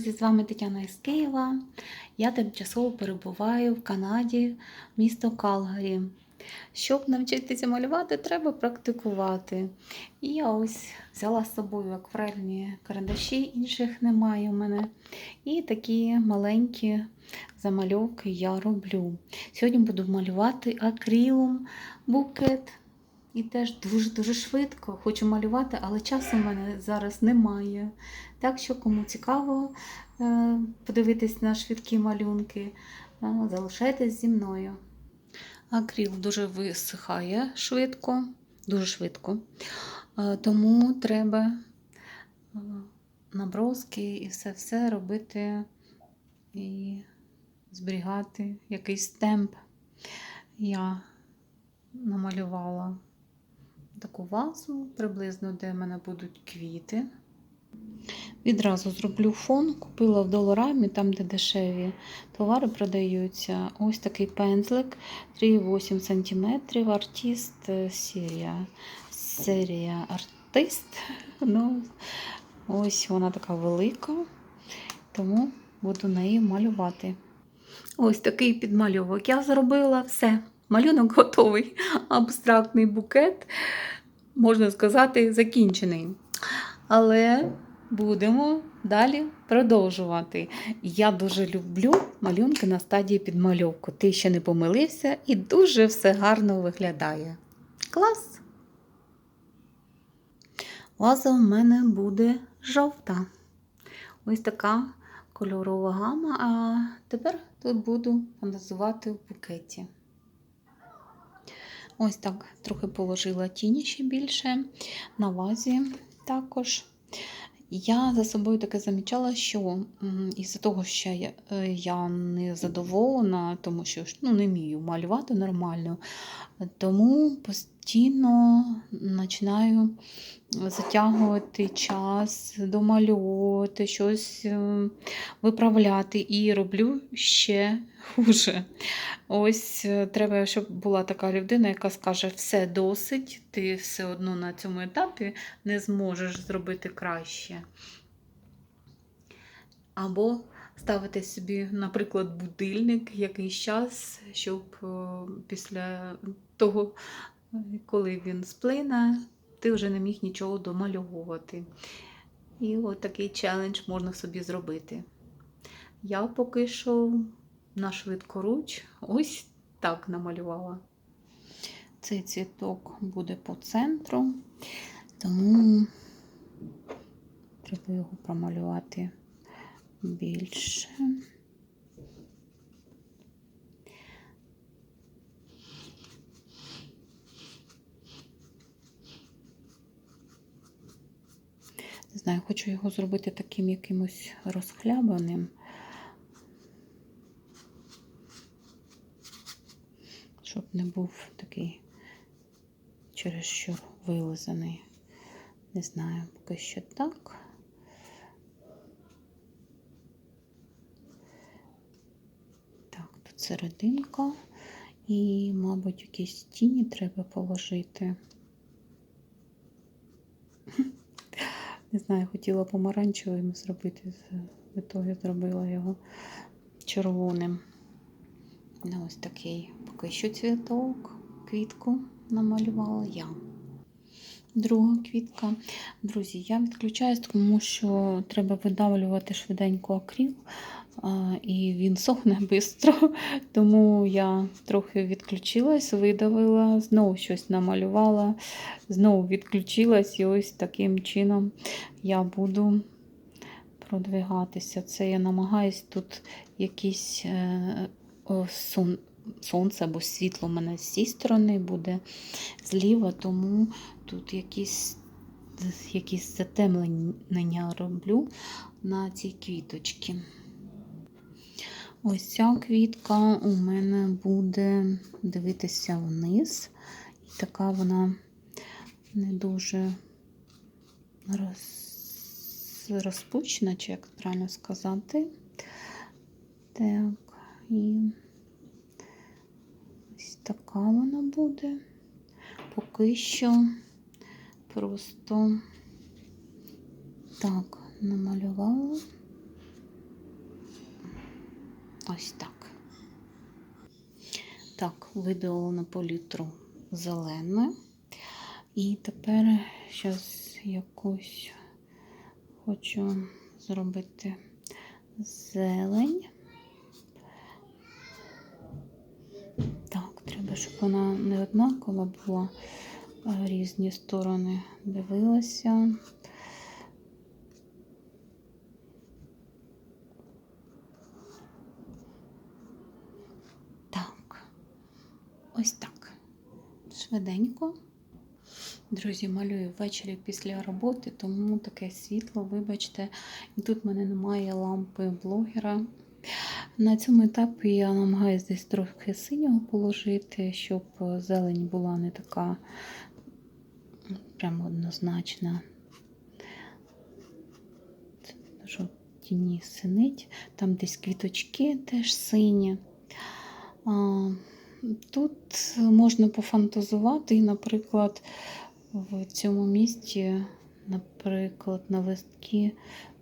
З вами Тетяна із Києва. Я тимчасово перебуваю в Канаді, місто Калгарі. Щоб навчитися малювати, треба практикувати. І я ось взяла з собою акварельні карандаші, інших немає у мене. І такі маленькі замальовки я роблю. Сьогодні буду малювати акрилом букет. І теж дуже-дуже швидко хочу малювати, але часу в мене зараз немає. Так що, кому цікаво е, подивитись на швидкі малюнки, е, залишайтесь зі мною. Акрил дуже висихає швидко, дуже швидко. Е, Тому треба наброски і все-все робити і зберігати якийсь темп. Я намалювала таку вазу, приблизно, де в мене будуть квіти. Відразу зроблю фон, купила в доларамі, там, де дешеві товари продаються. Ось такий пензлик 3,8 см, артист е, серія. Серія артист. Ну, ось вона така велика, тому буду нею малювати. Ось такий підмальовок я зробила все. Малюнок готовий. Абстрактний букет, можна сказати, закінчений. Але будемо далі продовжувати. Я дуже люблю малюнки на стадії підмальовку. Ти ще не помилився і дуже все гарно виглядає. Клас! Ваза в мене буде жовта. Ось така кольорова гама. А тепер тут буду фантазувати в букеті. Ось так трохи положила тіні ще більше на вазі також. Я за собою таке замічала, що із-за того, що я, е, я не задоволена, тому що ну, не вмію малювати нормально, тому постійно починаю затягувати час, домальовувати, щось е, виправляти і роблю ще хуже. Ось е, треба, щоб була така людина, яка скаже, все досить, ти все одно на цьому етапі не зможеш зробити краще. Або ставити собі, наприклад, будильник якийсь час, щоб е, після того, коли він сплине, ти вже не міг нічого домальовувати. І от такий челендж можна собі зробити. Я поки що на швидкоруч ось так намалювала. Цей цвіток буде по центру, тому треба його промалювати більше. Не знаю, хочу його зробити таким якимось розхлябаним. Щоб не був такий чересчур вилизаний. Не знаю, поки що так. Так, тут серединка. І, мабуть, якісь тіні треба положити. Не знаю, хотіла помаранчевим зробити, в ітогі зробила його червоним. Ну, ось такий поки що цвіток, квітку намалювала я. Друга квітка. Друзі, я відключаюсь, тому що треба видавлювати швиденько акрил, і він сохне швидко. Тому я трохи відключилась, видавила, знову щось намалювала, знову відключилась, і ось таким чином я буду продвигатися. Це я намагаюсь тут якісь е, сон, сонце або світло в мене з цієї сторони буде зліва, тому тут якісь якісь затемнення роблю на цій квіточці. Ось ця квітка у мене буде дивитися вниз. І така вона не дуже роз... розпучена, чи як правильно сказати. Так, і ось така вона буде. Поки що просто так намалювала. Ось так. Так, видала на палітру зеленою. І тепер зараз якусь хочу зробити зелень. Так, треба, щоб вона не однакова була, різні сторони дивилася. Так, ось так. Швиденько. Друзі, малюю ввечері після роботи, тому таке світло, вибачте. І тут в мене немає лампи блогера. На цьому етапі я намагаюся десь трохи синього положити, щоб зелень була не така прямо однозначна. В тіні синить, там десь квіточки теж сині. А, Тут можна пофантазувати, і, наприклад, в цьому місці, наприклад, на листки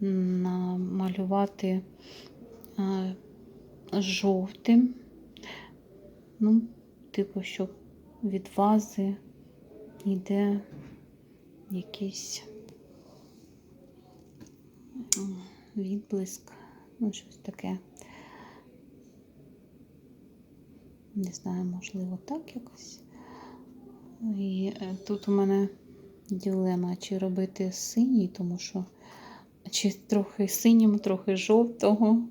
намалювати жовтим, ну, типу, щоб від вази йде якийсь відблиск, ну, щось таке. Не знаю, можливо, так якось. І е, тут у мене ділема, чи робити синій, тому що чи трохи синім, трохи жовтого.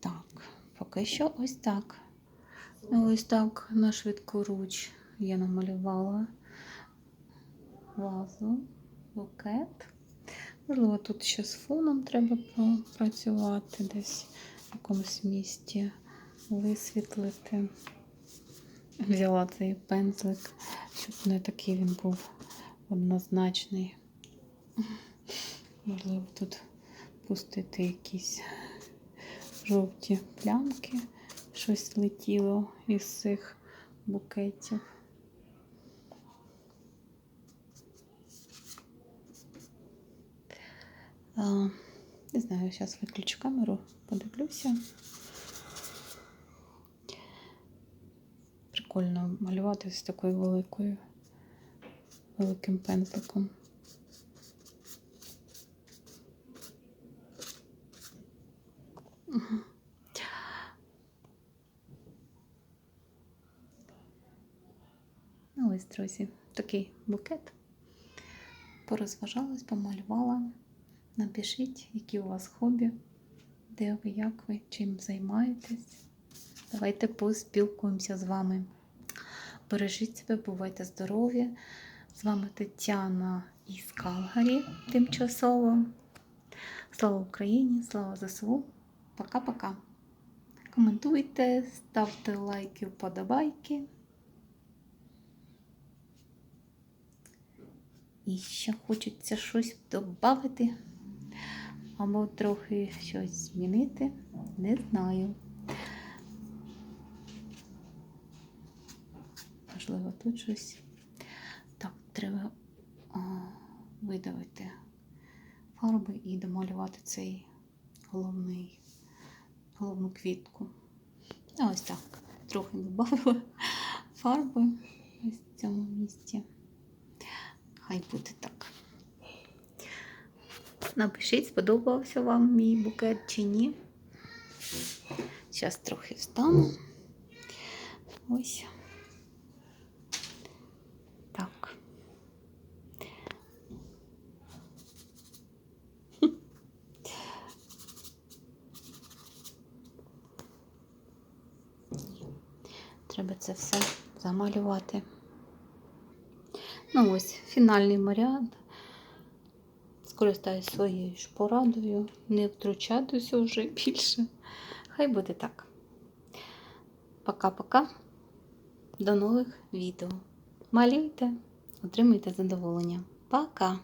Так, поки що ось так. Ось так на швидку руч я намалювала вазу, букет. Можливо, тут ще з фоном треба попрацювати десь в якомусь місці, висвітлити. Взяла цей пензлик, щоб не такий він був однозначний. Можливо, тут пустити якісь жовті плямки, щось летіло із цих букетів. Не знаю, зараз виключу камеру, подивлюся. Прикольно малювати з такою великою, великим пензликом. Ну, ось, друзі, такий букет. Порозважалась, помалювала. Напишіть, які у вас хобі, де ви, як ви, чим займаєтесь. Давайте поспілкуємося з вами. Бережіть себе, бувайте здорові! З вами Тетяна із Калгарі тимчасово. Слава Україні! Слава ЗСУ! Пока-пока! Коментуйте, ставте лайки, вподобайки. І ще хочеться щось додати або трохи щось змінити, не знаю. Можливо, тут щось. Так, треба а, видавити фарби і домалювати цей головний, головну квітку. Ось так. Трохи додала фарби ось в цьому місці. Хай буде так. Напишіть, сподобався вам мій букет чи ні. Зараз трохи встану. Ось. Так. Треба це все замалювати. Ну ось, фінальний варіант. Скористаюсь своєю ж порадою, не втручатися вже більше. Хай буде так. Пока-пока. До нових відео. Малюйте, отримуйте задоволення. Пока!